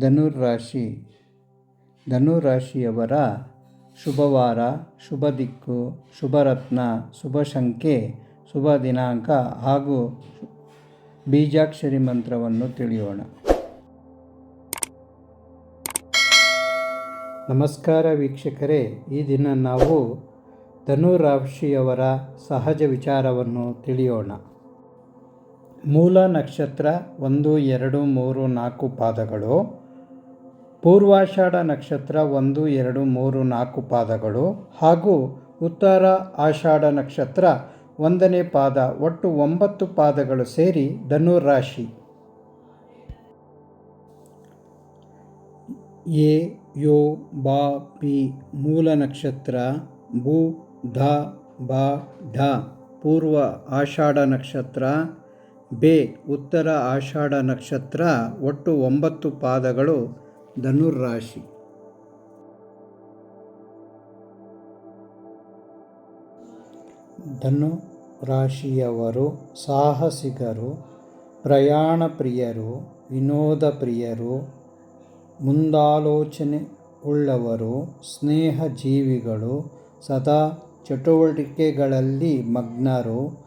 ಧನುರ್ರಾಶಿ. ಧನುರಾಶಿಯವರ ಶುಭವಾರ, ಶುಭ ದಿಕ್ಕು ಶುಭರತ್ನ ಶುಭ ಸಂಖ್ಯೆ ಶುಭ ದಿನಾಂಕ ಹಾಗೂ ಬೀಜಾಕ್ಷರಿ ಮಂತ್ರವನ್ನು ತಿಳಿಯೋಣ. ನಮಸ್ಕಾರ ವೀಕ್ಷಕರೇ, ಈ ದಿನ ನಾವು ಧನುರಾಶಿಯವರ ಸಹಜ ವಿಚಾರವನ್ನು ತಿಳಿಯೋಣ. ಮೂಲ ನಕ್ಷತ್ರ ಒಂದು, ಎರಡು, ಮೂರು, ನಾಲ್ಕು ಪಾದಗಳು. ಪೂರ್ವಾಷಾಢ ನಕ್ಷತ್ರ ಒಂದು, ಎರಡು, ಮೂರು, ನಾಲ್ಕು ಪಾದಗಳು ಹಾಗೂ ಉತ್ತರ ಆಷಾಢ ನಕ್ಷತ್ರ ಒಂದನೇ ಪಾದ, ಒಟ್ಟು ಒಂಬತ್ತು ಪಾದಗಳು ಸೇರಿ ಧನುರಾಶಿ. ಎ, ಯೋ, ಬಾ, ಪಿ, ಮೂಲ ನಕ್ಷತ್ರ, ಭೂ, ಧ, ಬಾ, ಢ, ಪೂರ್ವ ಆಷಾಢ ನಕ್ಷತ್ರ, ಬೆ, ಉತ್ತರ ಆಷಾಢ ನಕ್ಷತ್ರ, ಒಟ್ಟು ಒಂಬತ್ತು ಪಾದಗಳು ಧನುರ್ರಾಶಿ. ಧನು ರಾಶಿಯವರು ಸಾಹಸಿಗರು ಪ್ರಯಾಣ ಪ್ರಿಯರು ವಿನೋದ ಪ್ರಿಯರು ಮುಂದಾಲೋಚನೆ ಉಳ್ಳವರು ಸ್ನೇಹ ಜೀವಿಗಳು ಸದಾ ಚಟುವಟಿಕೆಗಳಲ್ಲಿ ಮಗ್ನರು,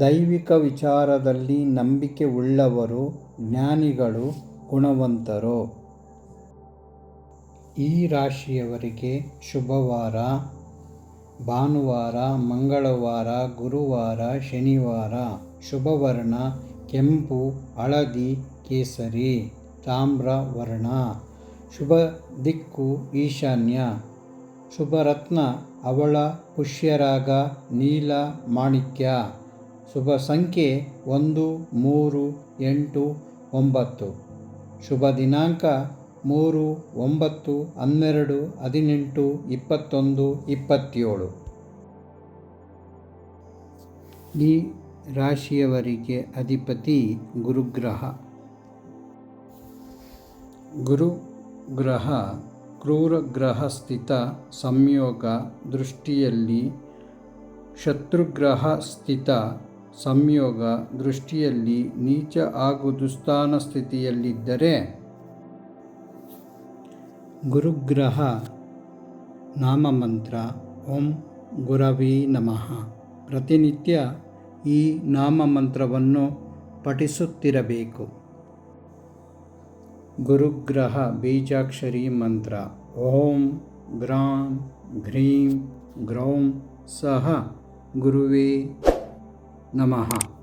ದೈವಿಕ ವಿಚಾರದಲ್ಲಿ ನಂಬಿಕೆ ಉಳ್ಳವರು ಜ್ಞಾನಿಗಳು, ಗುಣವಂತರು. ಈ ರಾಶಿಯವರಿಗೆ ಶುಭವಾರ, ಭಾನುವಾರ, ಮಂಗಳವಾರ, ಗುರುವಾರ, ಶನಿವಾರ, ಶುಭವರ್ಣ, ಕೆಂಪು, ಹಳದಿ, ಕೇಸರಿ, ತಾಮ್ರ, ವರ್ಣ, ಶುಭ ದಿಕ್ಕು, ಈಶಾನ್ಯ, ಶುಭರತ್ನ, ಅವಳ, ಪುಷ್ಯರಾಗ, ನೀಲ, ಮಾಣಿಕ್ಯ, ಶುಭ ಸಂಖ್ಯೆ ಒಂದು, ಮೂರು, ಎಂಟು, ಒಂಬತ್ತು, ಶುಭ ದಿನಾಂಕ ಮೂರು, ಒಂಬತ್ತು, ಹನ್ನೆರಡು, ಹದಿನೆಂಟು, ಇಪ್ಪತ್ತೊಂದು, ಇಪ್ಪತ್ತೇಳು. ಈ ರಾಶಿಯವರಿಗೆ ಅಧಿಪತಿ ಗುರುಗ್ರಹ. ಗುರುಗ್ರಹ ಕ್ರೂರಗ್ರಹ ಸ್ಥಿತ ಸಂಯೋಗ ದೃಷ್ಟಿಯಲ್ಲಿ ಶತ್ರುಗ್ರಹ ಸ್ಥಿತ ಸಂಯೋಗ ದೃಷ್ಟಿಯಲ್ಲಿ ನೀಚ ಹಾಗೂ ದುಸ್ಥಾನ ಸ್ಥಿತಿಯಲ್ಲಿದ್ದರೆ ಗುರುಗ್ರಹ ನಾಮಮಂತ್ರ. ಓಂ ಗುರವಿ ನಮಃ. ಪ್ರತಿನಿತ್ಯ ಈ ನಾಮಮಂತ್ರವನ್ನು ಪಠಿಸುತ್ತಿರಬೇಕು. ಗುರುಗ್ರಹ ಬೀಜಾಕ್ಷರಿ ಮಂತ್ರ. ಓಂ ಗ್ರಾಂ ಘ್ರೀಂ ಗ್ರೌಂ ಸಹ ಗುರುವೇ ನಮಃ.